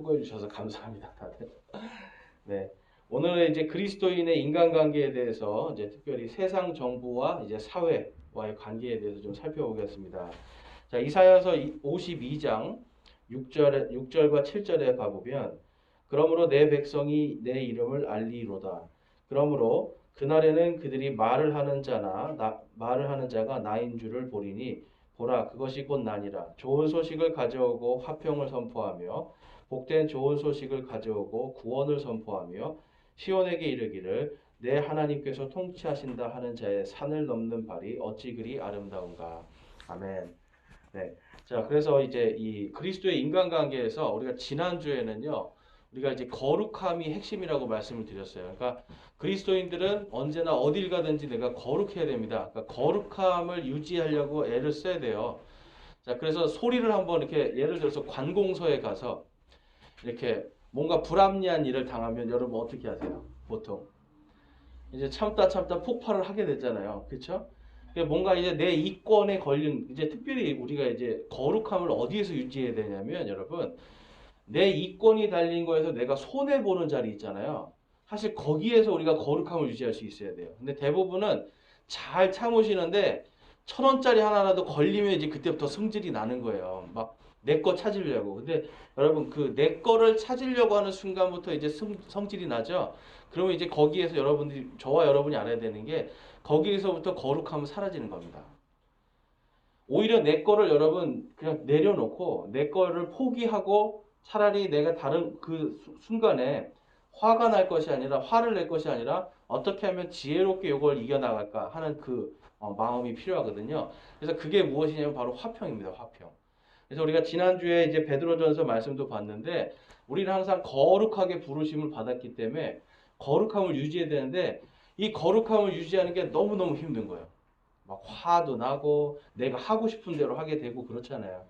수고해 주셔서 감사합니다, 다들. 네. 오늘은 이제 그리스도인의 인간관계에 대해서 이제 특별히 세상 정부와 이제 사회와의 관계에 대해서 좀 살펴보겠습니다. 자, 이사야서 52장 6절에 6절과 7절에 가보면 그러므로 내 백성이 내 이름을 알리로다. 그러므로 그날에는 그들이 말을 하는 자나 나, 말을 하는 자가 나인 줄을 보리니 보라 그것이 곧 나니라 좋은 소식을 가져오고 화평을 선포하며 복된 좋은 소식을 가져오고 구원을 선포하며 시온에게 이르기를 내 하나님께서 통치하신다 하는 자의 산을 넘는 발이 어찌 그리 아름다운가 아멘. 네. 자, 그래서 이제 이 그리스도의 인간관계에서 우리가 지난 주에는요. 우리가 이제 거룩함이 핵심이라고 말씀을 드렸어요. 그러니까 그리스도인들은 언제나 어딜 가든지 내가 거룩해야 됩니다. 그러니까 거룩함을 유지하려고 애를 써야 돼요. 자, 그래서 소리를 한번 이렇게 예를 들어서 관공서에 가서 이렇게 뭔가 불합리한 일을 당하면 여러분 어떻게 하세요? 보통 이제 참다 참다 폭발을 하게 되잖아요. 그렇죠? 뭔가 이제 내 이권에 걸린 이제 특별히 우리가 이제 거룩함을 어디에서 유지해야 되냐면 여러분 내 이권이 달린 거에서 내가 손해 보는 자리 있잖아요. 사실 거기에서 우리가 거룩함을 유지할 수 있어야 돼요. 근데 대부분은 잘 참으시는데 천 원짜리 하나라도 걸리면 이제 그때부터 성질이 나는 거예요. 막 내 거 찾으려고. 근데 여러분 그 내 거를 찾으려고 하는 순간부터 이제 성, 성질이 나죠. 그러면 이제 거기에서 여러분들이 저와 여러분이 알아야 되는 게 거기에서부터 거룩함은 사라지는 겁니다. 오히려 내 거를 여러분 그냥 내려놓고 내 거를 포기하고 차라리 내가 다른 그 순간에 화가 날 것이 아니라 화를 낼 것이 아니라 어떻게 하면 지혜롭게 이걸 이겨나갈까 하는 그 어, 마음이 필요하거든요. 그래서 그게 무엇이냐면 바로 화평입니다. 화평. 그래서 우리가 지난주에 이제 베드로전서 말씀도 봤는데 우리는 항상 거룩하게 부르심을 받았기 때문에 거룩함을 유지해야 되는데 이 거룩함을 유지하는 게 너무너무 힘든 거예요. 막 화도 나고 내가 하고 싶은 대로 하게 되고 그렇잖아요.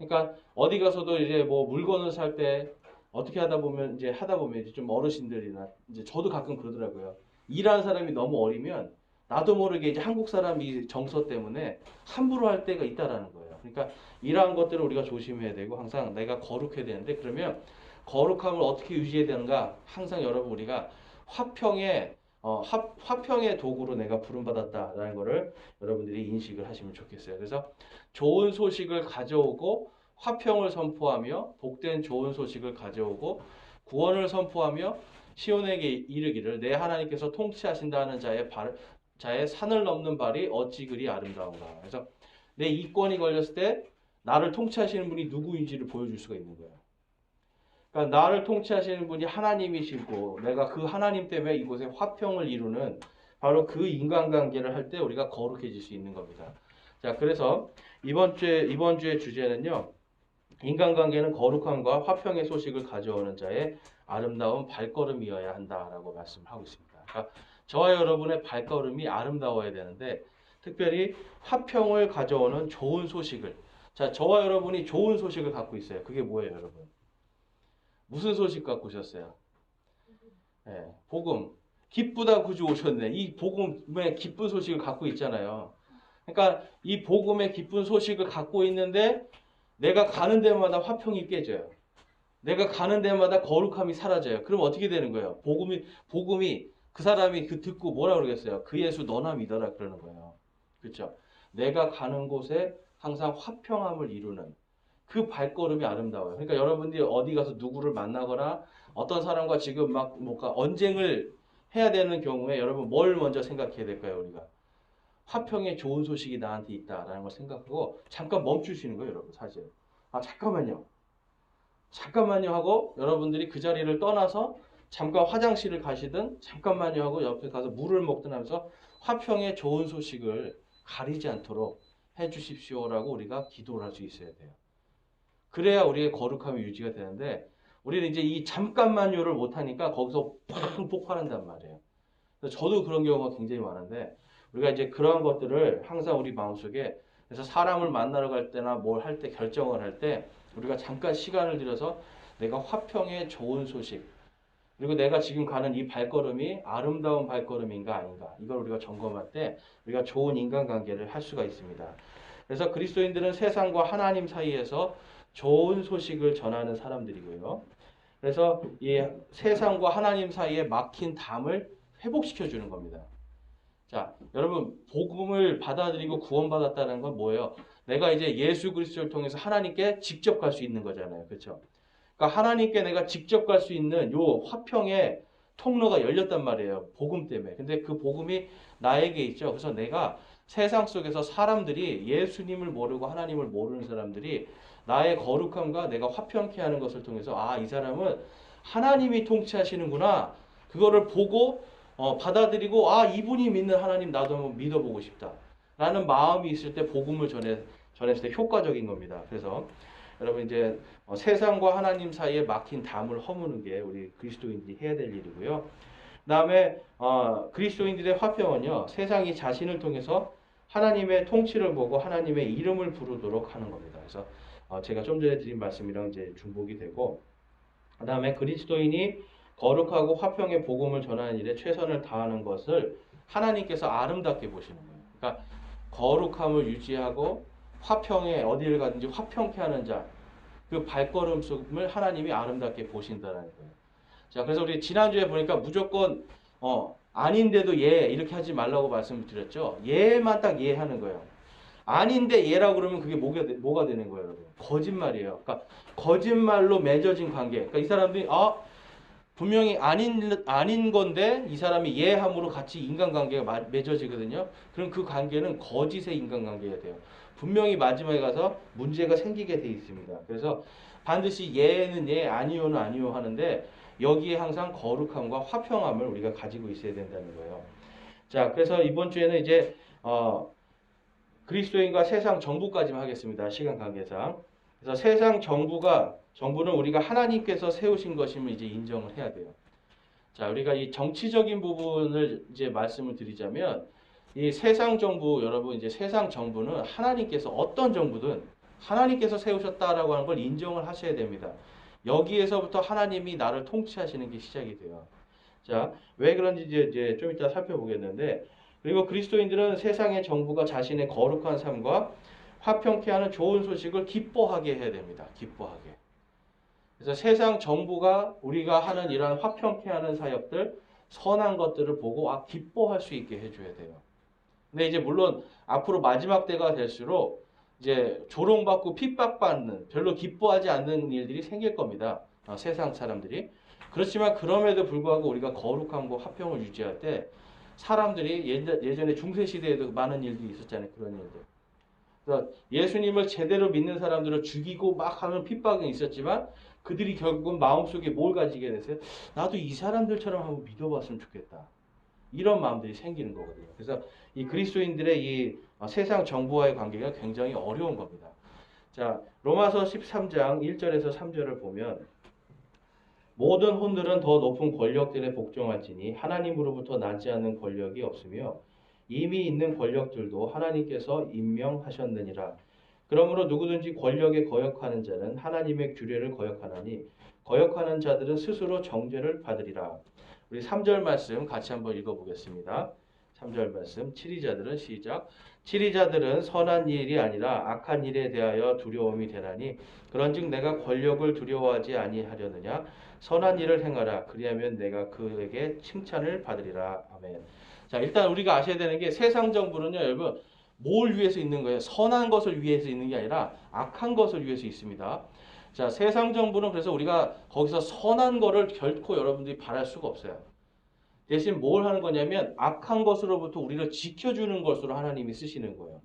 그러니까 어디 가서도 이제 뭐 물건을 살 때 어떻게 하다 보면 이제 하다 보면 이제 좀 어르신들이나 이제 저도 가끔 그러더라고요. 일하는 사람이 너무 어리면 나도 모르게 이제 한국 사람이 정서 때문에 함부로 할 때가 있다라는 거예요. 그러니까 이러한 것들을 우리가 조심해야 되고 항상 내가 거룩해야 되는데 그러면 거룩함을 어떻게 유지해야 되는가? 항상 여러분 우리가 화평의 어, 화, 화평의 도구로 내가 부름받았다라는 것을 여러분들이 인식을 하시면 좋겠어요. 그래서 좋은 소식을 가져오고 화평을 선포하며 복된 좋은 소식을 가져오고 구원을 선포하며 시온에게 이르기를 내 하나님께서 통치하신다는 자의 발, 자의 산을 넘는 발이 어찌 그리 아름다운가. 그래서 내 이권이 걸렸을 때 나를 통치하시는 분이 누구인지를 보여줄 수가 있는 거예요. 그러니까 나를 통치하시는 분이 하나님이시고 내가 그 하나님 때문에 이곳에 화평을 이루는 바로 그 인간관계를 할 때 우리가 거룩해질 수 있는 겁니다. 자, 그래서 이번 주에 이번 주의 주제는요. 인간관계는 거룩함과 화평의 소식을 가져오는 자의 아름다운 발걸음이어야 한다라고 말씀하고 있습니다. 그러니까 저와 여러분의 발걸음이 아름다워야 되는데 특별히 화평을 가져오는 좋은 소식을 자, 저와 여러분이 좋은 소식을 갖고 있어요. 그게 뭐예요, 여러분? 무슨 소식 갖고 오셨어요? 네, 복음. 기쁘다 구주 오셨네. 이 복음의 기쁜 소식을 갖고 있잖아요. 그러니까 이 복음의 기쁜 소식을 갖고 있는데 내가 가는 데마다 화평이 깨져요. 내가 가는 데마다 거룩함이 사라져요. 그럼 어떻게 되는 거예요? 복음이 복음이 그 사람이 그 듣고 뭐라 그러겠어요? 그 예수 너나 믿어라 그러는 거예요. 그렇죠? 내가 가는 곳에 항상 화평함을 이루는 그 발걸음이 아름다워요. 그러니까 여러분들이 어디 가서 누구를 만나거나 어떤 사람과 지금 막 뭔가 언쟁을 해야 되는 경우에 여러분 뭘 먼저 생각해야 될까요, 우리가? 화평의 좋은 소식이 나한테 있다라는 걸 생각하고 잠깐 멈추시는 거예요, 여러분, 사실. 아, 잠깐만요. 잠깐만요 하고 여러분들이 그 자리를 떠나서 잠깐 화장실을 가시든 잠깐만요 하고 옆에 가서 물을 먹든 하면서 화평의 좋은 소식을 가리지 않도록 해 주십시오라고 우리가 기도를 할 수 있어야 돼요. 그래야 우리의 거룩함이 유지가 되는데 우리는 이제 이 잠깐만요를 못하니까 거기서 팡 폭발한단 말이에요. 저도 그런 경우가 굉장히 많은데 우리가 이제 그러한 것들을 항상 우리 마음속에 그래서 사람을 만나러 갈 때나 뭘 할 때 결정을 할 때 우리가 잠깐 시간을 들여서 내가 화평의 좋은 소식 그리고 내가 지금 가는 이 발걸음이 아름다운 발걸음인가 아닌가 이걸 우리가 점검할 때 우리가 좋은 인간관계를 할 수가 있습니다. 그래서 그리스도인들은 세상과 하나님 사이에서 좋은 소식을 전하는 사람들이고요. 그래서 이 세상과 하나님 사이에 막힌 담을 회복시켜 주는 겁니다. 자, 여러분 복음을 받아들이고 구원받았다는 건 뭐예요? 내가 이제 예수 그리스도를 통해서 하나님께 직접 갈 수 있는 거잖아요. 그렇죠? 그러니까 하나님께 내가 직접 갈 수 있는 요 화평의 통로가 열렸단 말이에요. 복음 때문에. 근데 그 복음이 나에게 있죠. 그래서 내가 세상 속에서 사람들이 예수님을 모르고 하나님을 모르는 사람들이 나의 거룩함과 내가 화평케 하는 것을 통해서 아, 이 사람은 하나님이 통치하시는구나. 그거를 보고 어, 받아들이고 아, 이분이 믿는 하나님 나도 한번 믿어보고 싶다. 라는 마음이 있을 때 복음을 전해, 전했을 때 효과적인 겁니다. 그래서 여러분 이제 어, 세상과 하나님 사이에 막힌 담을 허무는 게 우리 그리스도인들이 해야 될 일이고요. 그다음에 어, 그리스도인들의 화평은요 세상이 자신을 통해서 하나님의 통치를 보고 하나님의 이름을 부르도록 하는 겁니다. 그래서 어, 제가 좀 전에 드린 말씀이랑 이제 중복이 되고 그 다음에 그리스도인이 거룩하고 화평의 복음을 전하는 일에 최선을 다하는 것을 하나님께서 아름답게 보시는 거예요. 그러니까 거룩함을 유지하고 화평에 어디를 가든지 화평케 하는 자, 그 발걸음을 하나님이 아름답게 보신다는 거예요. 자, 그래서 우리 지난주에 보니까 무조건 어 아닌데도 예 이렇게 하지 말라고 말씀을 드렸죠. 예만 딱 예하는 거예요. 아닌데 예라고 그러면 그게 뭐가, 되- 뭐가 되는 거예요, 여러분? 거짓말이에요. 그러니까 거짓말로 맺어진 관계. 그러니까 이 사람들이 아 분명히 아닌 아닌 건데 이 사람이 예함으로 같이 인간관계가 마- 맺어지거든요. 그럼 그 관계는 거짓의 인간관계가 돼요. 분명히 마지막에 가서 문제가 생기게 돼 있습니다. 그래서 반드시 예는 예, 아니요는 아니요 하는데 여기에 항상 거룩함과 화평함을 우리가 가지고 있어야 된다는 거예요. 자, 그래서 이번 주에는 이제 어, 그리스도인과 세상 정부까지만 하겠습니다. 시간 관계상. 그래서 세상 정부가 정부는 우리가 하나님께서 세우신 것임을 이제 인정을 해야 돼요. 자, 우리가 이 정치적인 부분을 이제 말씀을 드리자면 이 세상 정부 여러분 이제 세상 정부는 하나님께서 어떤 정부든 하나님께서 세우셨다라고 하는 걸 인정을 하셔야 됩니다. 여기에서부터 하나님이 나를 통치하시는 게 시작이 돼요. 자, 왜 그런지 이제, 이제 좀 이따 살펴보겠는데 그리고 그리스도인들은 세상의 정부가 자신의 거룩한 삶과 화평케 하는 좋은 소식을 기뻐하게 해야 됩니다. 기뻐하게. 그래서 세상 정부가 우리가 하는 이러한 화평케 하는 사역들, 선한 것들을 보고 아 기뻐할 수 있게 해줘야 돼요. 근데 이제 물론 앞으로 마지막 때가 될수록 이제 조롱받고 핍박받는 별로 기뻐하지 않는 일들이 생길 겁니다. 어, 세상 사람들이. 그렇지만 그럼에도 불구하고 우리가 거룩함과 화평을 유지할 때 사람들이 예전- 예전에 중세 시대에도 많은 일들이 있었잖아요. 그런 일들. 그래서 예수님을 제대로 믿는 사람들을 죽이고 막 하는 핍박은 있었지만 그들이 결국은 마음속에 뭘 가지게 됐어요? 나도 이 사람들처럼 한번 믿어봤으면 좋겠다. 이런 마음들이 생기는 거거든요. 그래서 이 그리스도인들의 이 어, 세상 정부와의 관계가 굉장히 어려운 겁니다. 자, 로마서 13장 1절에서 3절을 보면 모든 혼들은 더 높은 권력들에 복종할지니 하나님으로부터 나지 않는 권력이 없으며 이미 있는 권력들도 하나님께서 임명하셨느니라. 그러므로 누구든지 권력에 거역하는 자는 하나님의 규례를 거역하나니 거역하는 자들은 스스로 정죄를 받으리라. 우리 3절 말씀 같이 한번 읽어보겠습니다. 3절 말씀 치리자들은 시작 치리자들은 선한 일이 아니라 악한 일에 대하여 두려움이 되나니 그런즉 내가 권력을 두려워하지 아니하려느냐 선한 일을 행하라 그리하면 내가 그에게 칭찬을 받으리라 아멘. 자 일단 우리가 아셔야 되는 게 세상 정부는요 여러분 뭘 위해서 있는 거예요? 선한 것을 위해서 있는 게 아니라 악한 것을 위해서 있습니다. 자 세상 정부는 그래서 우리가 거기서 선한 거를 결코 여러분들이 바랄 수가 없어요. 대신 뭘 하는 거냐면 악한 것으로부터 우리를 지켜주는 것으로 하나님이 쓰시는 거예요.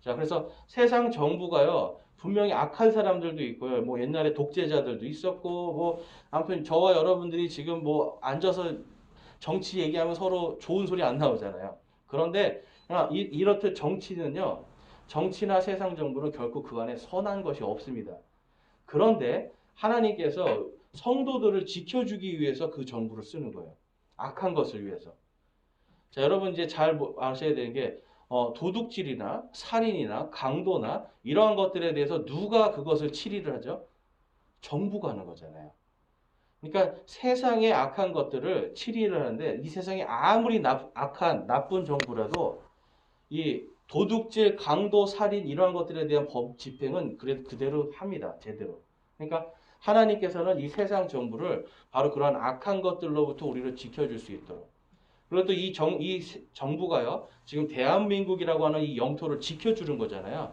자, 그래서 세상 정부가요, 분명히 악한 사람들도 있고요. 뭐 옛날에 독재자들도 있었고, 뭐 아무튼 저와 여러분들이 지금 뭐 앉아서 정치 얘기하면 서로 좋은 소리 안 나오잖아요. 그런데 아, 이- 이렇듯 정치는요, 정치나 세상 정부는 결코 그 안에 선한 것이 없습니다. 그런데 하나님께서 성도들을 지켜주기 위해서 그 정부를 쓰는 거예요. 악한 것을 위해서. 자, 여러분 이제 잘 보- 아셔야 되는 게 어, 도둑질이나 살인이나 강도나 이러한 것들에 대해서 누가 그것을 치리를 하죠? 정부가 하는 거잖아요. 그러니까 세상의 악한 것들을 치리를 하는데 이 세상에 아무리 나, 악한 나쁜 정부라도 이 도둑질, 강도, 살인 이러한 것들에 대한 법 집행은 그래도 그대로 합니다. 제대로. 그러니까 하나님께서는 이 세상 정부를 바로 그러한 악한 것들로부터 우리를 지켜줄 수 있도록. 그리고 또이 정, 이 정부가요, 지금 대한민국이라고 하는 이 영토를 지켜주는 거잖아요.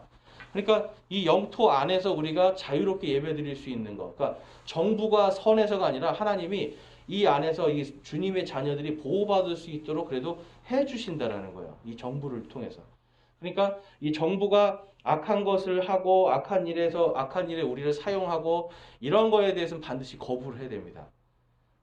그러니까 이 영토 안에서 우리가 자유롭게 예배 드릴 수 있는 것. 그러니까 정부가 선에서가 아니라 하나님이 이 안에서 이 주님의 자녀들이 보호받을 수 있도록 그래도 해 주신다라는 거예요. 이 정부를 통해서. 그러니까 이 정부가 악한 것을 하고 악한 일에서 악한 일에 우리를 사용하고 이런 거에 대해서는 반드시 거부를 해야 됩니다.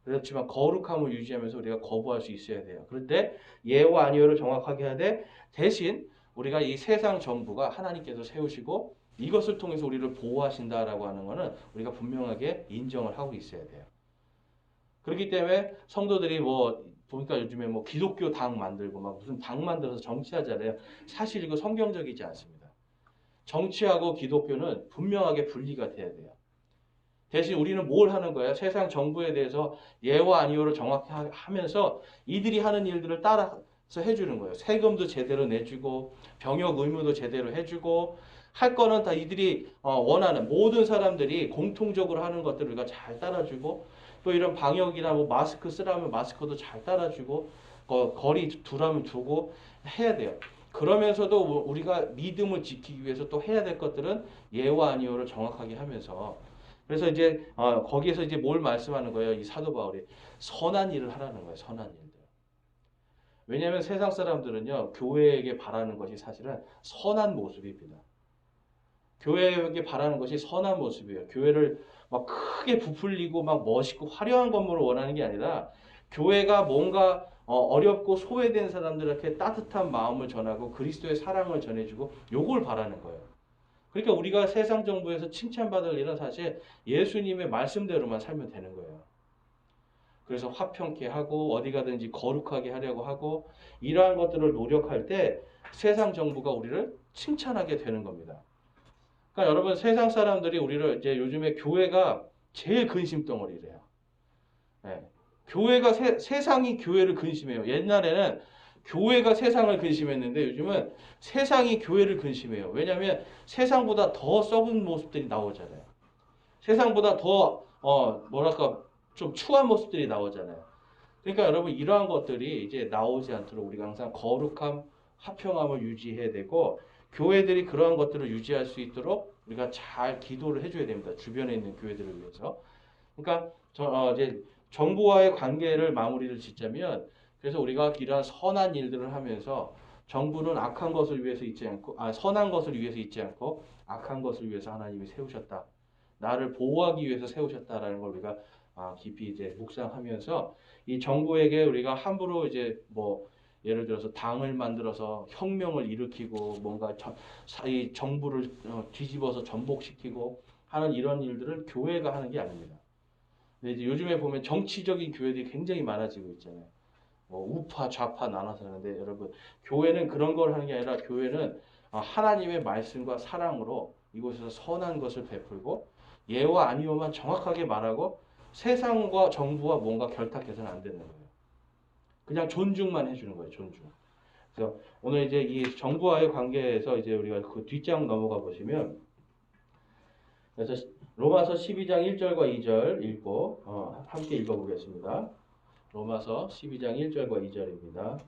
그렇지만 거룩함을 유지하면서 우리가 거부할 수 있어야 돼요. 그런데 예와 아니오를 정확하게 해야 돼. 대신 우리가 이 세상 정부가 하나님께서 세우시고 이것을 통해서 우리를 보호하신다라고 하는 것은 우리가 분명하게 인정을 하고 있어야 돼요. 그렇기 때문에 성도들이 뭐 보니까 요즘에 뭐 기독교 당 만들고 막 무슨 당 만들어서 정치하잖아요. 사실 이거 성경적이지 않습니다. 정치하고 기독교는 분명하게 분리가 돼야 돼요. 대신 우리는 뭘 하는 거예요? 세상 정부에 대해서 예와 아니오를 정확히 하면서 이들이 하는 일들을 따라서 해주는 거예요. 세금도 제대로 내주고 병역 의무도 제대로 해주고 할 거는 다 이들이 어, 원하는 모든 사람들이 공통적으로 하는 것들을 우리가 잘 따라주고 또 이런 방역이나 뭐 마스크 쓰라면 마스크도 잘 따라주고 어, 거리 두라면 두고 해야 돼요. 그러면서도 우리가 믿음을 지키기 위해서 또 해야 될 것들은 예와 아니오를 정확하게 하면서 그래서 이제 어, 거기에서 이제 뭘 말씀하는 거예요? 이 사도 바울이 선한 일을 하라는 거예요. 선한 일들. 왜냐하면 세상 사람들은요 교회에게 바라는 것이 사실은 선한 모습입니다. 교회에게 바라는 것이 선한 모습이에요. 교회를 막 크게 부풀리고 막 멋있고 화려한 건물을 원하는 게 아니라 교회가 뭔가 어, 렵고 소외된 사람들에게 따뜻한 마음을 전하고 그리스도의 사랑을 전해주고 요걸 바라는 거예요. 그러니까 우리가 세상 정부에서 칭찬받을 일은 사실 예수님의 말씀대로만 살면 되는 거예요. 그래서 화평케 하고 어디 가든지 거룩하게 하려고 하고 이러한 것들을 노력할 때 세상 정부가 우리를 칭찬하게 되는 겁니다. 그러니까 여러분 세상 사람들이 우리를 이제 요즘에 교회가 제일 근심 덩어리래요. 네. 교회가 세, 세상이 교회를 근심해요. 옛날에는 교회가 세상을 근심했는데 요즘은 세상이 교회를 근심해요. 왜냐하면 세상보다 더 썩은 모습들이 나오잖아요. 세상보다 더 어, 뭐랄까 좀 추한 모습들이 나오잖아요. 그러니까 여러분 이러한 것들이 이제 나오지 않도록 우리가 항상 거룩함, 화평함을 유지해야 되고 교회들이 그러한 것들을 유지할 수 있도록 우리가 잘 기도를 해줘야 됩니다. 주변에 있는 교회들을 위해서. 그러니까 저, 어, 이제 정부와의 관계를 마무리를 짓자면 그래서 우리가 이러한 선한 일들을 하면서 정부는 악한 것을 위해서 있지 않고 아 선한 것을 위해서 있지 않고 악한 것을 위해서 하나님이 세우셨다. 나를 보호하기 위해서 세우셨다라는 걸 우리가 아, 깊이 이제 묵상하면서 이 정부에게 우리가 함부로 이제 뭐 예를 들어서 당을 만들어서 혁명을 일으키고 뭔가 저, 이 정부를 어, 뒤집어서 전복시키고 하는 이런 일들을 교회가 하는 게 아닙니다. 근데 이제 요즘에 보면 정치적인 교회들이 굉장히 많아지고 있잖아요. 뭐 우파 좌파 나눠서 하는데 여러분 교회는 그런 걸 하는 게 아니라 교회는 어, 하나님의 말씀과 사랑으로 이곳에서 선한 것을 베풀고 예와 아니오만 정확하게 말하고 세상과 정부와 뭔가 결탁해서는 안 되는 거예요. 그냥 존중만 해주는 거예요. 존중. 그래서 오늘 이제 이 정부와의 관계에서 이제 우리가 그 뒷장 넘어가 보시면 그래서 로마서 12장 1절과 2절 읽고 어, 함께 읽어보겠습니다. 로마서 12장 1절과 2절입니다.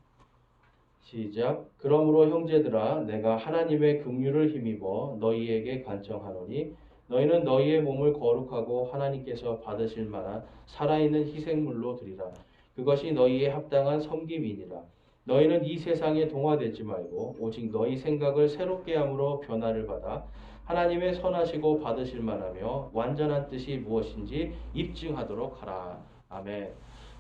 시작. 그러므로 형제들아 내가 하나님의 긍휼을 힘입어 너희에게 간청하노니 너희는 너희의 몸을 거룩하고 하나님께서 받으실 만한 살아있는 희생물로 드리라. 그것이 너희의 합당한 섬김이니라. 너희는 이 세상에 동화되지 말고 오직 너희 생각을 새롭게 함으로 변화를 받아 하나님의 선하시고 받으실 만하며 완전한 뜻이 무엇인지 입증하도록 하라. 아멘.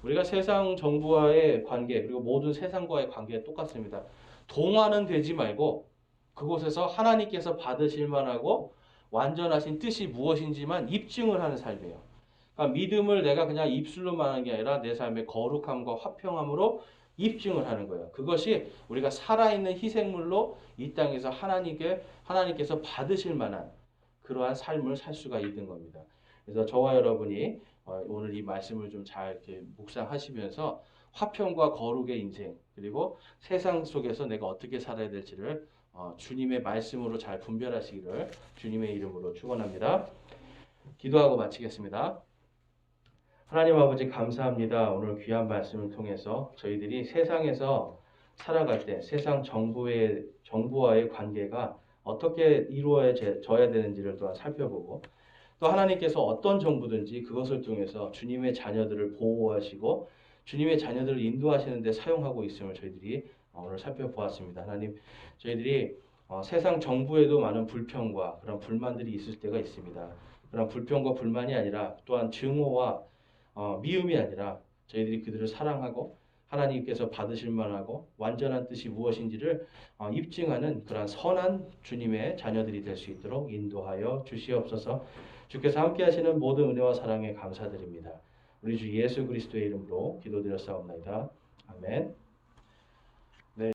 우리가 세상 정부와의 관계 그리고 모든 세상과의 관계가 똑같습니다. 동화는 되지 말고 그곳에서 하나님께서 받으실 만하고 완전하신 뜻이 무엇인지만 입증을 하는 삶이에요. 그러니까 믿음을 내가 그냥 입술로만 하는 게 아니라 내 삶의 거룩함과 화평함으로 입증을 하는 거예요. 그것이 우리가 살아있는 희생물로 이 땅에서 하나님께 하나님께서 받으실 만한 그러한 삶을 살 수가 있는 겁니다. 그래서 저와 여러분이 어, 오늘 이 말씀을 좀 잘 이렇게 묵상하시면서 화평과 거룩의 인생 그리고 세상 속에서 내가 어떻게 살아야 될지를 어, 주님의 말씀으로 잘 분별하시기를 주님의 이름으로 축원합니다. 기도하고 마치겠습니다. 하나님 아버지 감사합니다. 오늘 귀한 말씀을 통해서 저희들이 세상에서 살아갈 때 세상 정부의 정부와의 관계가 어떻게 이루어져야 되는지를 또한 살펴보고 또 하나님께서 어떤 정부든지 그것을 통해서 주님의 자녀들을 보호하시고 주님의 자녀들을 인도하시는 데 사용하고 있음을 저희들이 오늘 살펴보았습니다. 하나님 저희들이 어, 세상 정부에도 많은 불평과 그런 불만들이 있을 때가 있습니다. 그런 불평과 불만이 아니라 또한 증오와 어, 미움이 아니라 저희들이 그들을 사랑하고 하나님께서 받으실 만하고 완전한 뜻이 무엇인지를 어, 입증하는 그러한 선한 주님의 자녀들이 될 수 있도록 인도하여 주시옵소서. 주께서 함께 하시는 모든 은혜와 사랑에 감사드립니다. 우리 주 예수 그리스도의 이름으로 기도드렸사옵나이다. 아멘.